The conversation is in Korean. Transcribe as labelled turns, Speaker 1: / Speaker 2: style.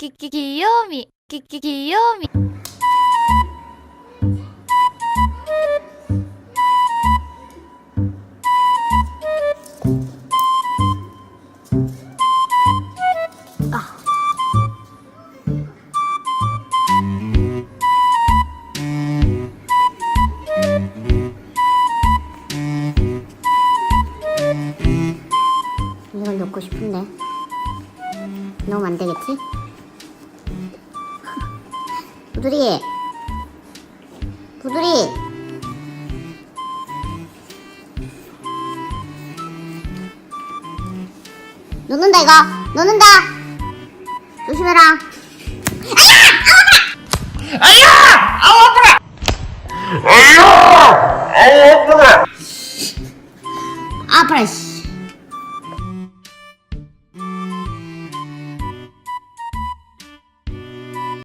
Speaker 1: 키키 귀요미 키키 귀요미
Speaker 2: 이걸 넣고 싶은데 넣으면 안 되겠지? 부들이 부들이 넣는다 이거 넣는다 조심해라 아파라 씨